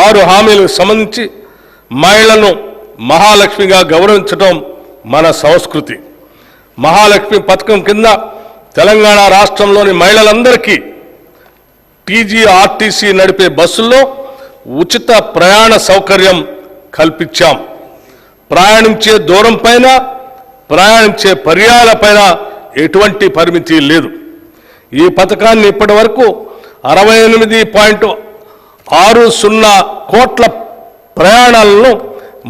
ఆరు హామీలకు సంబంధించి మహిళలను మహాలక్ష్మిగా గౌరవించడం మన సంస్కృతి. మహాలక్ష్మి పథకం కింద తెలంగాణ రాష్ట్రంలోని మహిళలందరికీ టీజీఆర్టీసీ నడిపే బస్సుల్లో ఉచిత ప్రయాణ సౌకర్యం కల్పించాం. ప్రయాణించే దూరం పైన ప్రయాణించే పర్యాలపైన ఎటువంటి పరిమితి లేదు. ఈ పథకాన్ని ఇప్పటి వరకు అరవై ఎనిమిది పాయింట్ ఆరు సున్నా కోట్ల ప్రయాణాలను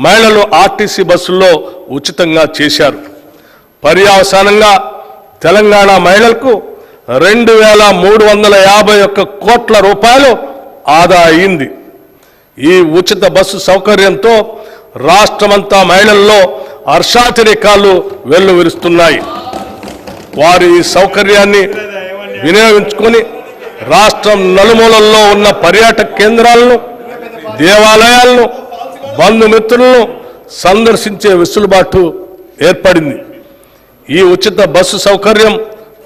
మహిళలు ఆర్టీసీ బస్సుల్లో ఉచితంగా చేశారు. పర్యావసానంగా తెలంగాణ మహిళలకు రెండు వేల మూడు వందల యాభై ఒక్క కోట్ల రూపాయలు ఆదా అయింది. ఈ ఉచిత బస్సు సౌకర్యంతో రాష్ట్రమంతా మహిళల్లో హర్షాతిరేకాలు వెల్లువిరుస్తున్నాయి. వారు ఈ సౌకర్యాన్ని వినియోగించుకొని రాష్ట్రం నలుమూలల్లో ఉన్న పర్యాటక కేంద్రాలను దేవాలయాలను బంధుమిత్రులను సందర్శించే వెసులుబాటు ఏర్పడింది. ఈ ఉచిత బస్సు సౌకర్యం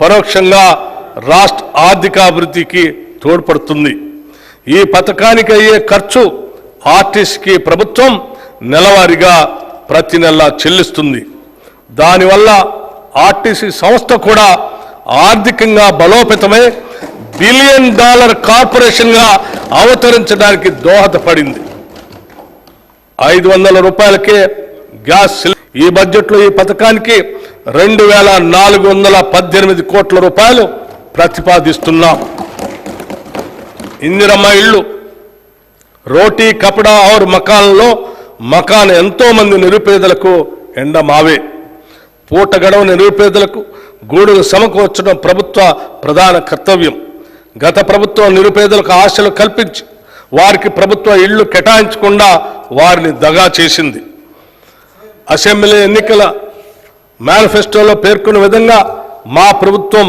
పరోక్షంగా రాష్ట్ర ఆర్థికాభివృద్ధికి తోడ్పడుతుంది. ఈ పథకానికి అయ్యే ఖర్చు ఆర్టీసీకి ప్రభుత్వం నెలవారీగా ప్రతి నెల చెల్లిస్తుంది. దానివల్ల ఆర్టీసీ సంస్థ కూడా ఆర్థికంగా బలోపేతమై బిలియన్ డాలర్ కార్పొరేషన్గా అవతరించడానికి దోహదపడింది. ఐదు వందల రూపాయలకే గ్యాస్ సిలి- ఈ బడ్జెట్లో ఈ పథకానికి రెండు వేల నాలుగు వందల పద్దెనిమిది కోట్ల రూపాయలు ప్రతిపాదిస్తున్నాం. ఇందిరమ్మ ఇళ్ళు రోటీ కపడా ఆర్ మకాన్లో మకాన్ ఎంతోమంది నిరుపేదలకు ఎండ మావే. పూట గడవ నిరుపేదలకు గూడును సమకూర్చడం ప్రభుత్వ ప్రధాన కర్తవ్యం. గత ప్రభుత్వం నిరుపేదలకు ఆశలు కల్పించి వారికి ప్రభుత్వ ఇళ్ళు కేటాయించకుండా వారిని దగా చేసింది. అసెంబ్లీ ఎన్నికల మేనిఫెస్టోలో పేర్కొన్న విధంగా మా ప్రభుత్వం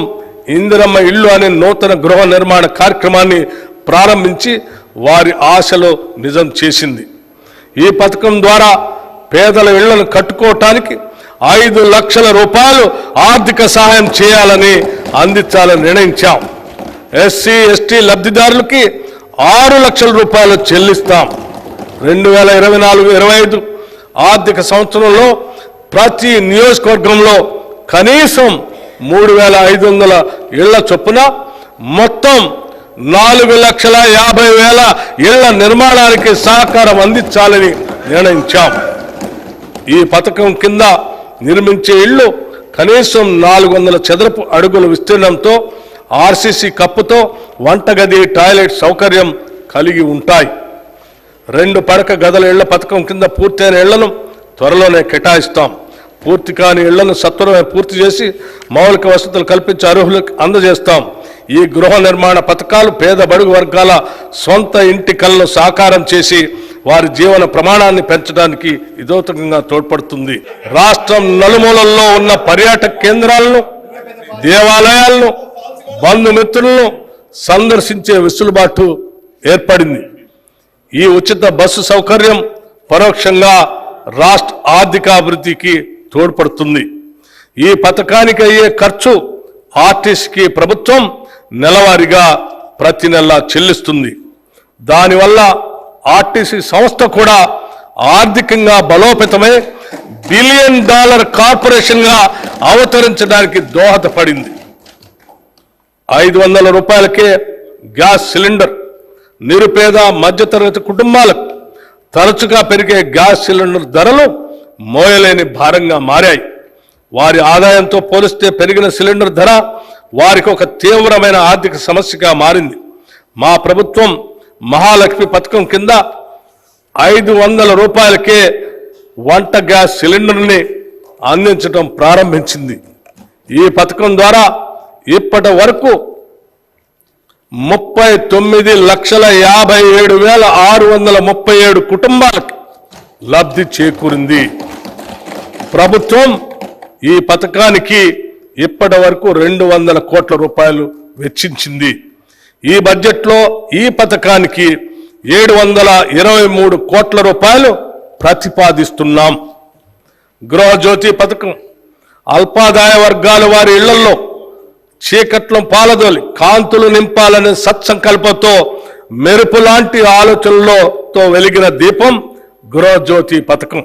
ఇందిరమ్మ ఇల్లు అనే నూతన గృహ నిర్మాణ కార్యక్రమాన్ని ప్రారంభించి వారి ఆశలు నిజం చేసింది. ఈ పథకం ద్వారా పేదల ఇళ్ళను కట్టుకోవటానికి ఐదు లక్షల రూపాయలు ఆర్థిక సహాయం చేయాలని అందించాలని నిర్ణయించాం. ఎస్సీ ఎస్టీ లబ్ధిదారులకి ఆరు లక్షల రూపాయలు చెల్లిస్తాం. రెండు వేల ఇరవై నాలుగు ఇరవై ఐదు ఆర్థిక సంవత్సరంలో ప్రతి నియోజకవర్గంలో కనీసం మూడు వేల ఐదు వందల ఇళ్ళ చొప్పున మొత్తం నాలుగు లక్షల యాభై వేల ఇళ్ళ నిర్మాణానికి సహకారం అందించాలని నిర్ణయించాం. ఈ పథకం కింద నిర్మించే ఇళ్ళు కనీసం నాలుగు వందల చదరపు అడుగుల విస్తీర్ణంతో ఆర్సీసీ కప్పుతో వంటగది టాయిలెట్ సౌకర్యం కలిగి ఉంటాయి. రెండు పడక గదుల ఇళ్ళ పథకం కింద పూర్తయిన ఇళ్ళను త్వరలోనే కేటాయిస్తాం. పూర్తి కాని ఇళ్ళను సత్వరమే పూర్తి చేసి మౌలిక వసతులు కల్పించి అర్హులకు అందజేస్తాం. ఈ గృహ నిర్మాణ పథకాలు పేద బడుగు వర్గాల సొంత ఇంటి కళ్ళను సాకారం చేసి వారి జీవన ప్రమాణాన్ని పెంచడానికి ఇదోతకంగా తోడ్పడుతుంది. రాష్ట్రం నలుమూలల్లో ఉన్న పర్యాటక కేంద్రాలను దేవాలయాలను బంధుమిత్రులను సందర్శించే వెసులుబాటు ఏర్పడింది. ఈ ఉచిత బస్సు సౌకర్యం పరోక్షంగా రాష్ట్ర ఆర్థికాభివృద్ధికి తోడ్పడుతుంది. ఈ పథకానికి అయ్యే ఖర్చు ఆర్టీసీకి ప్రభుత్వం నెలవారీగా ప్రతి నెల చెల్లిస్తుంది. దానివల్ల ఆర్టీసీ సంస్థ కూడా ఆర్థికంగా బలోపేతమై బిలియన్ డాలర్ కార్పొరేషన్గా అవతరించడానికి దోహదపడింది. ఐదు వందల రూపాయలకే గ్యాస్ సిలిండర్ నిరుపేద మధ్యతరగతి కుటుంబాలకు తరచుగా పెరిగే గ్యాస్ సిలిండర్ ధరలు మోయలేని భారంగా మారాయి. వారి ఆదాయంతో పోలిస్తే పెరిగిన సిలిండర్ ధర వారికి ఒక తీవ్రమైన ఆర్థిక సమస్యగా మారింది. మా ప్రభుత్వం మహాలక్ష్మి పథకం కింద ఐదు వందల రూపాయలకే వంట గ్యాస్ సిలిండర్ని అందించడం ప్రారంభించింది. ఈ పథకం ద్వారా ఇప్పటి వరకు ముప్పై తొమ్మిది లక్షల యాభై ఏడు వేల ఆరు వందల ముప్పై ఏడు కుటుంబాలకు లబ్ధి చేకూరింది. ప్రభుత్వం ఈ పథకానికి ఇప్పటి వరకు రెండు వందల కోట్ల రూపాయలు వెచ్చించింది. ఈ బడ్జెట్లో ఈ పథకానికి ఏడు వందల ఇరవై మూడు కోట్ల రూపాయలు ప్రతిపాదిస్తున్నాం. గృహజ్యోతి పథకం అల్పాదాయ వర్గాల వారి ఇళ్ళలో చీకట్లం పాలదోలి కాంతులు నింపాలనే సత్సంకల్పంతో మెరుపు లాంటి ఆలోచనలతో వెలిగిన దీపం గృహజ్యోతి పథకం.